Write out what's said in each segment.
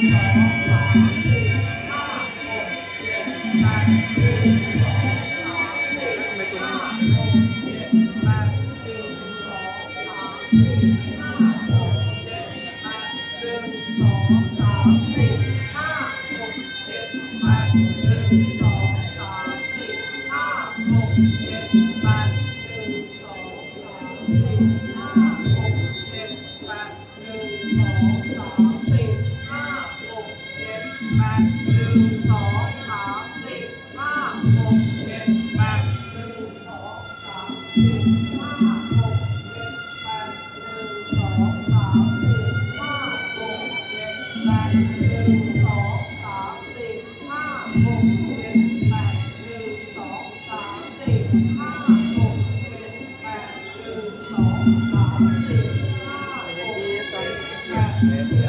องสามสี่ Amen.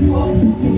Música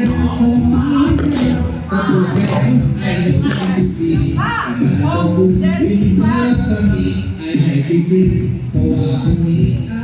ชีวิตตัวตรงนี้